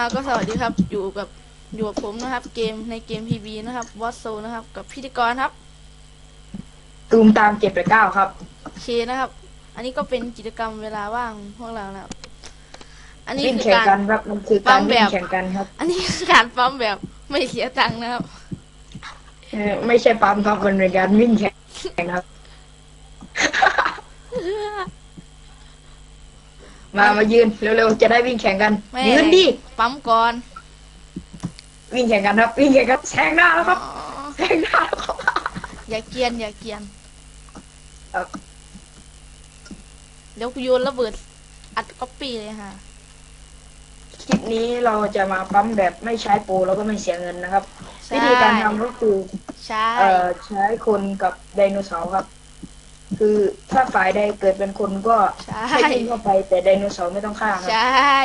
อ่าก็สวัสดีครับ อยู่กับอยู่กับผมนะครับ เกมในเกม PB นะครับวอตโซนะครับ กับพิธีกรครับตูมตามเจ็ดไปเก้าครับ เคนะครับ อันนี้ก็เป็นกิจกรรมเวลาว่างพวกเรานะครับ อันนี้วิ่งคือแข่งการ กันครับมันคือปั๊การมแบบวิ่งแข่งกันครับอันนี้คือการปั๊มแบบไม่เสียตังค์นะครับ เออไม่ใช่ปั๊มครับมันเป็นการวิ่งแข่งครับ มามายืนเร็วๆจะได้วิ่งแข่งกันไม่ ยืนดิปั๊มก่อนวิ่งแข่งกันครับ วิ่งแข่งกันแซงหน้าแล้วครับอ๋อแซงหน้าแล้วครับอย่าเกรียนอย่าเกรียนครับเดี๋ยวกูโยนระเบิดอัดก๊อปปี้เลยฮะคลิปนี้เราจะมาปั๊มแบบไม่ใช้โปรแล้วก็ไม่เสียเงินนะครับใช่วิธีการทำก็คือใช่ เอ่อใช้คนกับไดโนเสาร์ครับ คือถ้าฝ่ายใดเกิดเป็นคนก็ใช่ให้ยิงเข้าไป แต่ไดโนเสาร์ไม่ต้องฆ่าครับใช่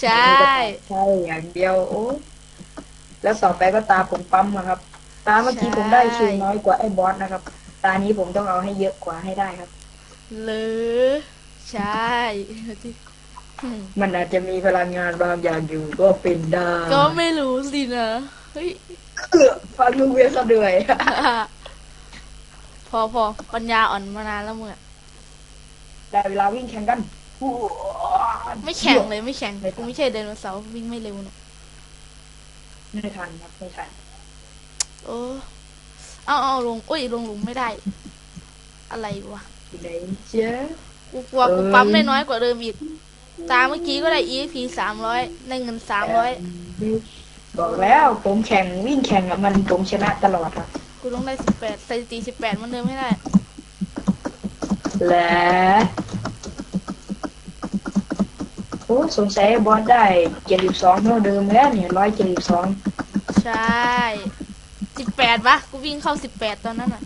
ใช่ ใช่อย่างเดียวโอ้แล้วต่อไปก็ตาผมปั๊มนะครับ ตาเมื่อกี้ผมได้คิวน้อยกว่าไอ้บอสนะครับ ตานี้ผมต้องเอาให้เยอะกว่าให้ได้ครับ หรือ ใช่อืมมันอาจจะมีพลังงานบางอย่างอยู่ก็เป็นได้ก็ไม่รู้สินะ เฮ้ยเออฟังลูกเวียนซะด้วย พอพอปัญญาอ่อนมานานแล้วมึงอะได้เวลาวิ่งแข่งกันไม่แข่งเลยไม่แข่งกูไม่ใช่ไดโนเสาร์วิ่งไม่เร็วนะไม่ทันครับไม่ทันโอ้เอาเอาลงอุ้ยลงหลุมไม่ได้ อะไรวะที่ไหนเจ้ากูกลัวเออกูปั๊มได้น้อยกว่าเดิมอีก ตาเมื่อกี้ก็ได้ EP สามร้อยได้เงินสามร้อยบอกแล้วผมแข่งวิ่งแข่งกับมันผมชนะตลอดครับ กูต้องได้สิบแปดสถิติสิบแปดเหมันเดิมให้ได้ และโอ้สงสัยบอสได้เจ็ดสิบสองเท่าเดิมแล้วเนี่ยร้อยเจ็ดสิบสองใช่สิบแปดวะกูวิ่งเข้าสิบแปดตอนนั้นอะ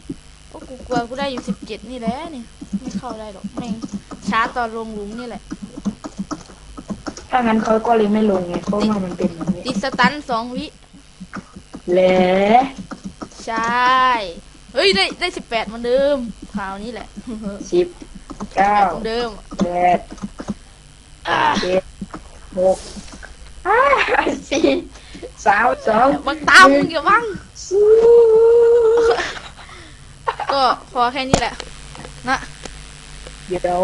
โอ้กูกลัวกูได้อยู่สิบเจ็ดนี่แหละนี่ไม่เข้าได้หรอกแม่งช้าตอนลงหลุมนี่แหละ ถ้างั้นเขาก็เลยไม่ลงไงเพราะว่ามันเป็นแบบนี้ติดสตันสองวิ และ ใช่ เฮ้ย ได้ได้สิบแปดเหมือนเดิมคราวนี้แหละสิบเก้าเหมือนเดิมแปดเจ็ดหกห้าสี่สามสองบังตามมึงอย่าบังศูนย์ก็พอแค่นี้แหละนะเดี๋ยว